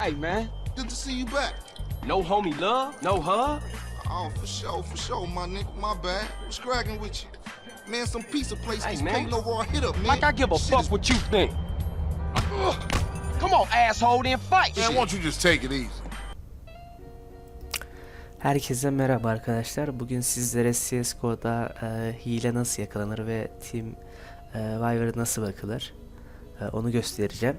Hey, man. Good to see you back. No homie love, no hug. Oh, for sure, for sure, my nigga. My bad. What's cracking with you? Man, some pizza place Hey, is man. paying raw hit up, man. Like I give a Shit fuck is- what you think. Come on, asshole, then fight. Man, why don't you just take it easy? Herkese merhaba arkadaşlar. Bugün sizlere CSGO'da e, hile nasıl yakalanır ve Team e, Viver nasıl bakılır e, onu göstereceğim.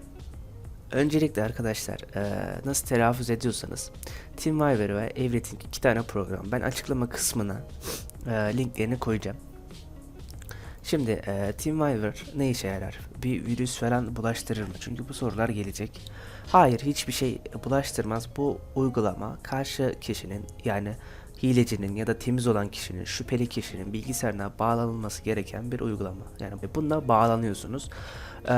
Öncelikle arkadaşlar e, nasıl telaffuz ediyorsanız Team Viver ve Everything iki tane program. Ben açıklama kısmına e, linklerini koyacağım. Şimdi e, TeamViewer ne işe yarar? Bir virüs falan bulaştırır mı? Çünkü bu sorular gelecek. Hayır hiçbir şey bulaştırmaz. Bu uygulama karşı kişinin yani hilecinin ya da temiz olan kişinin, şüpheli kişinin bilgisayarına bağlanılması gereken bir uygulama. Yani bununla bağlanıyorsunuz. Ee,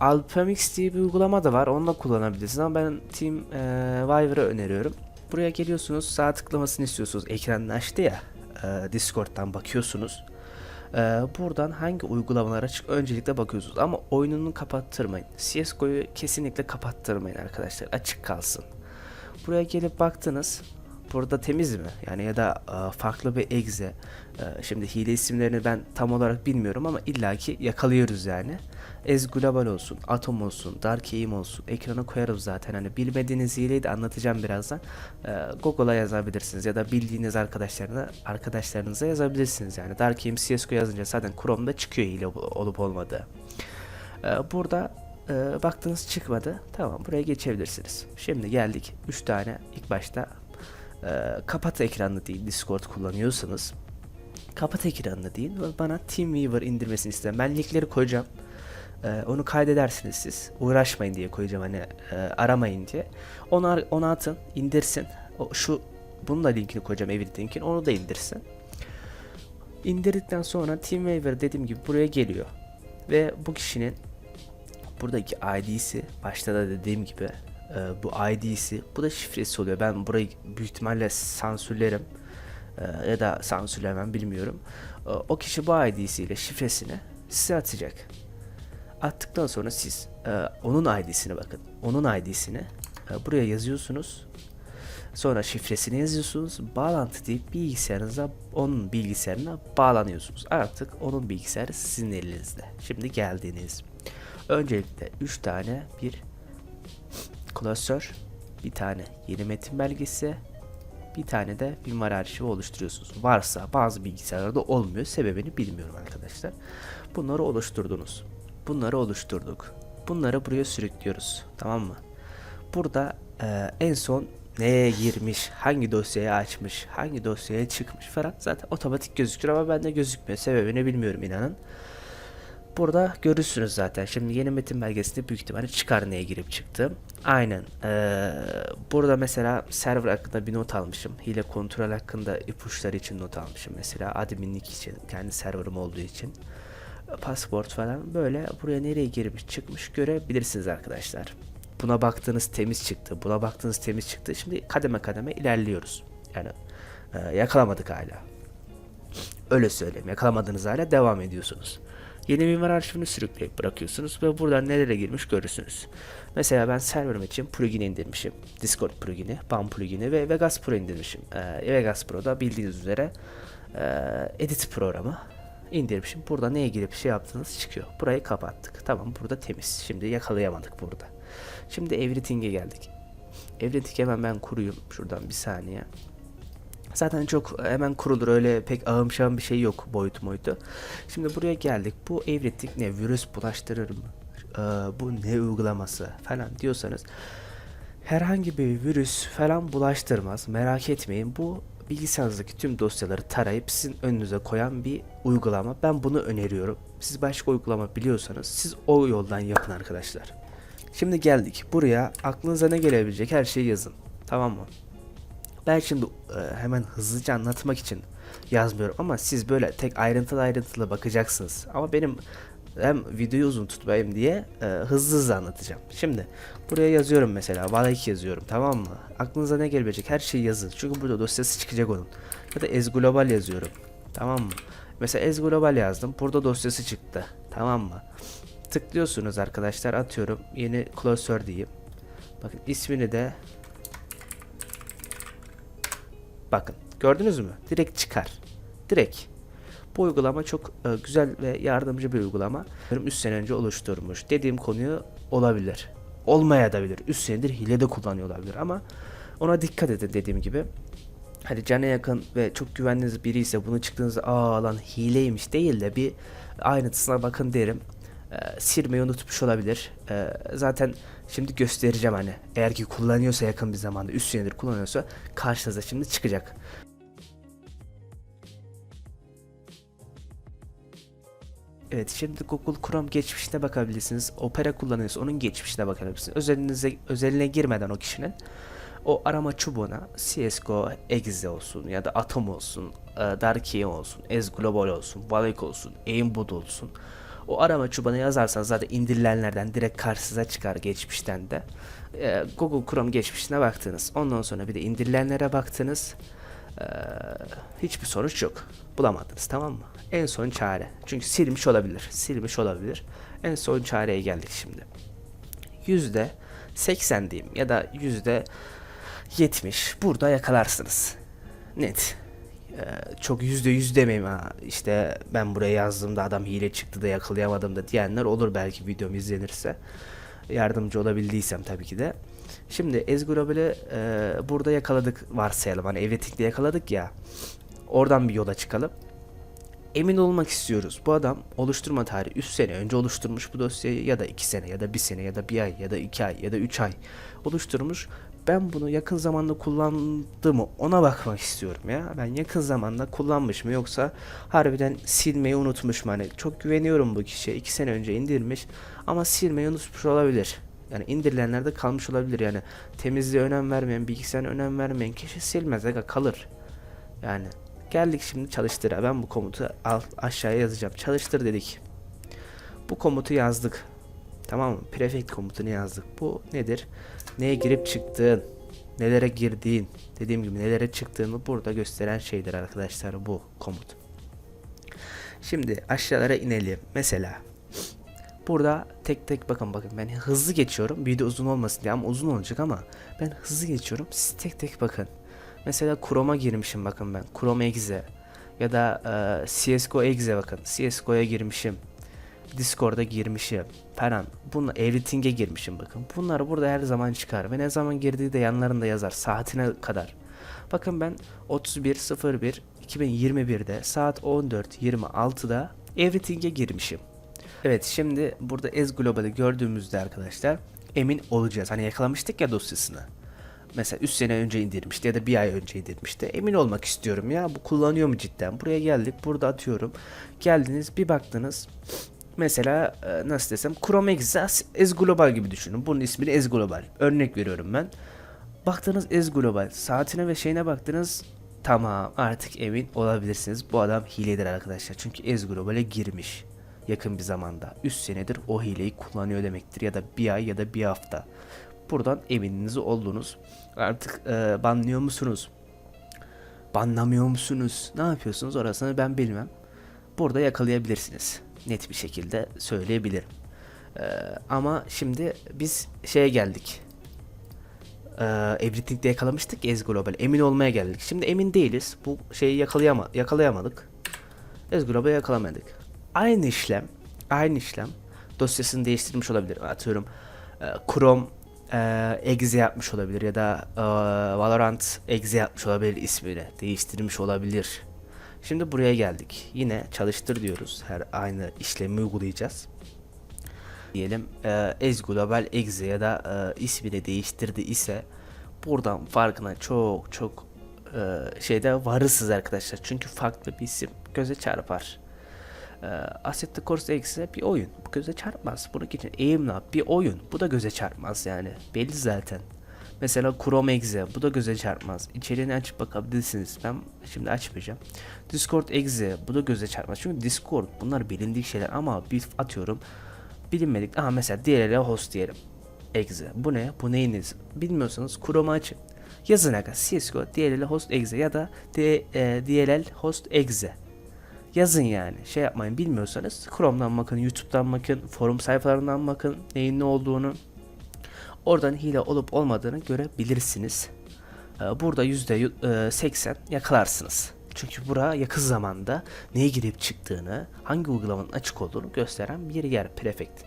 Alpamix diye bir uygulama da var. Onu da kullanabilirsiniz ama ben Team e, Viver'ı öneriyorum. Buraya geliyorsunuz, sağ tıklamasını istiyorsunuz. Ekranını açtı ya. e, Discord'dan bakıyorsunuz. Ee, buradan hangi uygulamalara açık öncelikle bakıyorsunuz ama oyununu kapattırmayın. CSGO'yu kesinlikle kapattırmayın arkadaşlar. Açık kalsın. Buraya gelip baktınız. Burada temiz mi? Yani ya da e, farklı bir exe. E, şimdi hile isimlerini ben tam olarak bilmiyorum ama illaki yakalıyoruz yani. Ez Global olsun, Atom olsun, Dark Aim olsun. Ekrana koyarım zaten. Hani bilmediğiniz hileyi de anlatacağım birazdan. E, Google'a yazabilirsiniz ya da bildiğiniz arkadaşlarına arkadaşlarınıza yazabilirsiniz yani. Dark Aim CSGO yazınca zaten Chrome'da çıkıyor hile ol- olup olmadığı. Burada baktınız çıkmadı. Tamam buraya geçebilirsiniz. Şimdi geldik 3 tane ilk başta e, kapat ekranlı değil Discord kullanıyorsanız kapat ekranını deyin ve bana TeamViewer indirmesini istedim. Ben linkleri koyacağım. Ee, onu kaydedersiniz siz. Uğraşmayın diye koyacağım hani e, aramayın diye. Onu, ar- onu atın, indirsin. O, şu bunun da linkini koyacağım Everything'in. Onu da indirsin. İndirdikten sonra TeamViewer dediğim gibi buraya geliyor. Ve bu kişinin buradaki ID'si başta da dediğim gibi e, bu ID'si bu da şifresi oluyor. Ben burayı büyük ihtimalle sansürlerim e, ya da sansürlemem bilmiyorum. E, o kişi bu ID'siyle şifresini size atacak. Attıktan sonra siz e, onun ID'sine bakın. Onun ID'sini e, buraya yazıyorsunuz. Sonra şifresini yazıyorsunuz. Bağlantı deyip bilgisayarınıza onun bilgisayarına bağlanıyorsunuz. Artık onun bilgisayarı sizin elinizde. Şimdi geldiniz. Öncelikle 3 tane bir klasör, bir tane yeni metin belgesi, bir tane de WinRAR arşivi oluşturuyorsunuz. Varsa bazı bilgisayarlarda olmuyor. Sebebini bilmiyorum arkadaşlar. Bunları oluşturdunuz. Bunları oluşturduk. Bunları buraya sürüklüyoruz. Tamam mı? Burada e, en son neye girmiş, hangi dosyayı açmış, hangi dosyaya çıkmış falan zaten otomatik gözükür ama bende gözükmüyor. Sebebini bilmiyorum inanın. Burada görürsünüz zaten. Şimdi yeni metin belgesinde büyük ihtimalle çıkar neye girip çıktı. Aynen. Ee, burada mesela server hakkında bir not almışım. Hile kontrol hakkında ipuçları için not almışım. Mesela adminlik için, kendi serverım olduğu için. Pasport falan böyle buraya nereye girmiş çıkmış görebilirsiniz arkadaşlar. Buna baktığınız temiz çıktı. Buna baktığınız temiz çıktı. Şimdi kademe kademe ilerliyoruz. Yani e, yakalamadık hala. Öyle söyleyeyim. Yakalamadığınız hala devam ediyorsunuz. Yeni mimar arşivini sürükleyip bırakıyorsunuz ve buradan nelere girmiş görürsünüz. Mesela ben serverim için plugin indirmişim. Discord plugini, BAM plugini ve Vegas Pro indirmişim. Ee, Vegas Pro'da bildiğiniz üzere e, edit programı indirmişim. Burada neye girip şey yaptığınız çıkıyor. Burayı kapattık. Tamam burada temiz. Şimdi yakalayamadık burada. Şimdi Everything'e geldik. Everything hemen ben kuruyum. Şuradan bir saniye. Zaten çok hemen kurulur öyle pek ağım şağım bir şey yok boyutu boyutu. Şimdi buraya geldik. Bu Everything ne? Virüs bulaştırır mı? Ee, bu ne uygulaması falan diyorsanız herhangi bir virüs falan bulaştırmaz. Merak etmeyin. Bu bilgisayarınızdaki tüm dosyaları tarayıp sizin önünüze koyan bir uygulama. Ben bunu öneriyorum. Siz başka uygulama biliyorsanız siz o yoldan yapın arkadaşlar. Şimdi geldik. Buraya aklınıza ne gelebilecek her şeyi yazın. Tamam mı? Ben şimdi e, hemen hızlıca anlatmak için yazmıyorum ama siz böyle tek ayrıntılı ayrıntılı bakacaksınız. Ama benim hem videoyu uzun tutmayayım diye e, hızlı hızlı anlatacağım. Şimdi buraya yazıyorum mesela Valak yazıyorum tamam mı? Aklınıza ne gelebilecek her şeyi yazın. Çünkü burada dosyası çıkacak onun. Ya da Ez Global yazıyorum. Tamam mı? Mesela Ez Global yazdım. Burada dosyası çıktı. Tamam mı? Tıklıyorsunuz arkadaşlar atıyorum yeni klasör diyeyim. Bakın ismini de Bakın gördünüz mü? Direkt çıkar. Direkt. Bu uygulama çok e, güzel ve yardımcı bir uygulama. 3 sene önce oluşturmuş. Dediğim konuyu olabilir. Olmaya da bilir. 3 senedir hile de kullanıyor olabilir ama ona dikkat edin dediğim gibi. Hani cana yakın ve çok güvendiğiniz biri ise bunu çıktığınızda aa lan hileymiş değil de bir ayrıntısına bakın derim. Ee, silmeyi unutmuş olabilir. Ee, zaten şimdi göstereceğim hani. Eğer ki kullanıyorsa yakın bir zamanda 3 senedir kullanıyorsa karşınıza şimdi çıkacak. Evet şimdi Google Chrome geçmişine bakabilirsiniz. Opera kullanıyorsa onun geçmişine bakabilirsiniz. Özelinize, özeline girmeden o kişinin o arama çubuğuna CSGO Exe olsun ya da Atom olsun, e, Dark olsun, Ez Global olsun, Valek olsun, Aimbot olsun. O arama çubuğuna yazarsanız zaten indirilenlerden direkt karşınıza çıkar geçmişten de. E, Google Chrome geçmişine baktınız. Ondan sonra bir de indirilenlere baktınız. Ee, hiçbir sonuç yok. Bulamadınız tamam mı? En son çare. Çünkü silmiş olabilir. Silmiş olabilir. En son çareye geldik şimdi. Yüzde 80 diyeyim ya da yüzde 70 burada yakalarsınız. Net. Ee, çok yüzde yüz demeyeyim ha. İşte ben buraya yazdığımda adam hile çıktı da yakalayamadım da diyenler olur belki videom izlenirse. Yardımcı olabildiysem tabii ki de. Şimdi Ezglobal'i e, burada yakaladık varsayalım. Hani Everything'de yakaladık ya. Oradan bir yola çıkalım. Emin olmak istiyoruz. Bu adam oluşturma tarihi 3 sene önce oluşturmuş bu dosyayı ya da 2 sene ya da 1 sene ya da 1 ay ya da 2 ay ya da 3 ay oluşturmuş. Ben bunu yakın zamanda kullandım mı ona bakmak istiyorum ya. Ben yakın zamanda kullanmış mı yoksa harbiden silmeyi unutmuş mu? Hani çok güveniyorum bu kişiye. 2 sene önce indirmiş ama silmeyi unutmuş olabilir. Yani indirilenlerde kalmış olabilir yani. Temizliğe önem vermeyen, bilgisayara önem vermeyen kişi silmez aga kalır. Yani geldik şimdi çalıştıra. Ben bu komutu al aşağıya yazacağım. Çalıştır dedik. Bu komutu yazdık. Tamam mı? Prefect komutunu yazdık. Bu nedir? Neye girip çıktığın, nelere girdiğin, dediğim gibi nelere çıktığını burada gösteren şeydir arkadaşlar bu komut. Şimdi aşağılara inelim. Mesela Burada tek tek bakın bakın ben hızlı geçiyorum. Video uzun olmasın diye ama uzun olacak ama ben hızlı geçiyorum. Siz tek tek bakın. Mesela Chrome'a girmişim bakın ben. Chrome Exe ya da e, CSGO Exe bakın. CSGO'ya girmişim. Discord'a girmişim falan. Bunu Everything'e girmişim bakın. Bunlar burada her zaman çıkar ve ne zaman girdiği de yanlarında yazar saatine kadar. Bakın ben 31.01 2021'de saat 14.26'da Everything'e girmişim. Evet şimdi burada Ez Global'i gördüğümüzde arkadaşlar emin olacağız. Hani yakalamıştık ya dosyasını. Mesela 3 sene önce indirmişti ya da bir ay önce indirmişti. Emin olmak istiyorum ya bu kullanıyor mu cidden? Buraya geldik burada atıyorum. Geldiniz bir baktınız. Mesela e, nasıl desem Chrome Exe Ez Global gibi düşünün. Bunun ismini Ez Global. Örnek veriyorum ben. Baktınız Ez Global. Saatine ve şeyine baktınız. Tamam artık emin olabilirsiniz. Bu adam hiledir arkadaşlar. Çünkü Ez Global'e girmiş yakın bir zamanda. 3 senedir o hileyi kullanıyor demektir ya da bir ay ya da bir hafta. Buradan emininiz oldunuz. Artık e, banlıyor musunuz? Banlamıyor musunuz? Ne yapıyorsunuz orasını ben bilmem. Burada yakalayabilirsiniz. Net bir şekilde söyleyebilirim. E, ama şimdi biz şeye geldik. E, Everything'de yakalamıştık Ez Global. Emin olmaya geldik. Şimdi emin değiliz. Bu şeyi yakalayama yakalayamadık. Ez Global'i yakalamadık aynı işlem aynı işlem dosyasını değiştirmiş olabilir. Atıyorum e, Chrome e, exe yapmış olabilir ya da e, Valorant exe yapmış olabilir ismini değiştirmiş olabilir. Şimdi buraya geldik. Yine çalıştır diyoruz. Her aynı işlemi uygulayacağız. Diyelim e, Ez Global Exe ya da e, ismini değiştirdi ise buradan farkına çok çok e, şeyde varırsınız arkadaşlar. Çünkü farklı bir isim göze çarpar. E, Assetto Corsa Exe bir oyun. Bu göze çarpmaz. Bunun için Aimlab bir oyun. Bu da göze çarpmaz yani. Belli zaten. Mesela Chrome Exe bu da göze çarpmaz. İçeriğini açıp bakabilirsiniz. Ben şimdi açmayacağım. Discord Exe bu da göze çarpmaz. Çünkü Discord bunlar bilindik şeyler ama bir atıyorum bilinmedik. Aha mesela DLL host diyelim. Exe. Bu ne? Bu neyiniz? Bilmiyorsanız Chrome'u açın. Yazın aga CSGO DLL host exe ya da D, e, DLL host exe. Yazın yani. Şey yapmayın bilmiyorsanız Chrome'dan bakın, YouTube'dan bakın, forum sayfalarından bakın neyin ne olduğunu. Oradan hile olup olmadığını görebilirsiniz. Ee, Burada %80 yakalarsınız. Çünkü bura yakın zamanda neye girip çıktığını, hangi uygulamanın açık olduğunu gösteren bir yer prefect.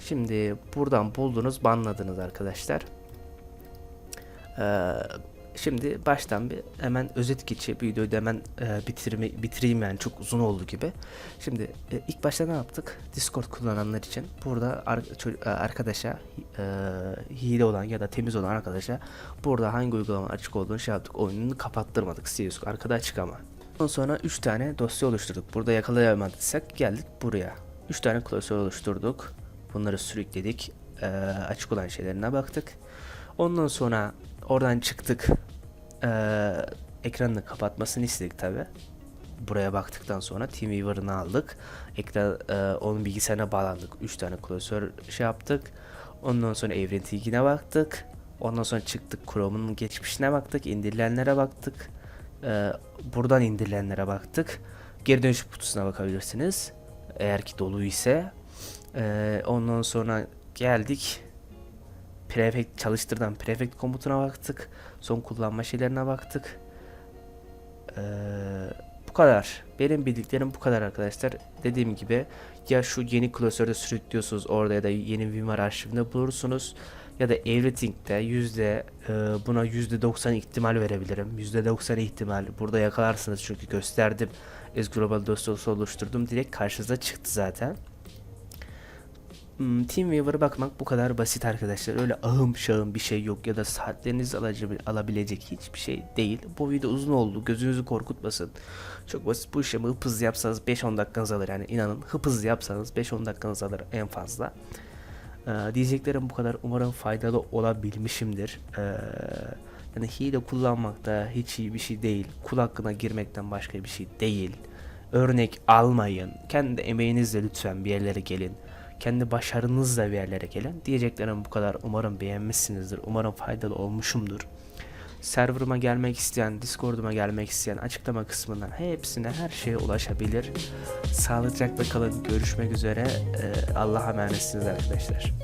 Şimdi buradan buldunuz, banladınız arkadaşlar. Ee, şimdi baştan bir hemen özet geçip videoyu da hemen e, bitirme, bitireyim yani çok uzun oldu gibi. Şimdi e, ilk başta ne yaptık? Discord kullananlar için burada ar- e, arkadaşa e, hile olan ya da temiz olan arkadaşa burada hangi uygulama açık olduğunu şey yaptık. Oyununu kapattırmadık. CSGO arkada açık ama. Ondan sonra 3 tane dosya oluşturduk. Burada yakalayamadıysak geldik buraya. 3 tane klasör oluşturduk. Bunları sürükledik. E, açık olan şeylerine baktık. Ondan sonra oradan çıktık. Ee, ekranını kapatmasını istedik tabi. Buraya baktıktan sonra TeamViewer'ını aldık. Ekran e, onun bilgisayarına bağlandık. 3 tane klasör şey yaptık. Ondan sonra Evren Tilgin'e baktık. Ondan sonra çıktık Chrome'un geçmişine baktık. indirilenlere baktık. Ee, buradan indirilenlere baktık. Geri dönüş kutusuna bakabilirsiniz. Eğer ki dolu ise. Ee, ondan sonra geldik prefect çalıştırdan prefect komutuna baktık. Son kullanma şeylerine baktık. Ee, bu kadar. Benim bildiklerim bu kadar arkadaşlar. Dediğim gibi ya şu yeni klasörde sürüklüyorsunuz orada ya da yeni WinRAR arşivinde bulursunuz. Ya da Everything'de yüzde e, buna yüzde 90 ihtimal verebilirim. Yüzde 90 ihtimal burada yakalarsınız çünkü gösterdim. Ez Global dosyası oluşturdum. Direkt karşınıza çıktı zaten. Hmm, TeamViewer'a bakmak bu kadar basit arkadaşlar. Öyle ahım şahım bir şey yok ya da saatlerinizi alabilecek hiçbir şey değil. Bu video uzun oldu. Gözünüzü korkutmasın. Çok basit bu işlemi hıp hızlı yapsanız 5-10 dakikanız alır. Yani inanın hıp hızlı yapsanız 5-10 dakikanız alır en fazla. Ee, diyeceklerim bu kadar. Umarım faydalı olabilmişimdir. Ee, yani hile kullanmak da hiç iyi bir şey değil. Kul hakkına girmekten başka bir şey değil. Örnek almayın. Kendi emeğinizle lütfen bir yerlere gelin kendi başarınızla bir yerlere gelin. Diyeceklerim bu kadar. Umarım beğenmişsinizdir. Umarım faydalı olmuşumdur. Serverıma gelmek isteyen, Discord'uma gelmek isteyen açıklama kısmından hepsine her şeye ulaşabilir. Sağlıcakla kalın. Görüşmek üzere. Ee, Allah'a emanetsiniz arkadaşlar.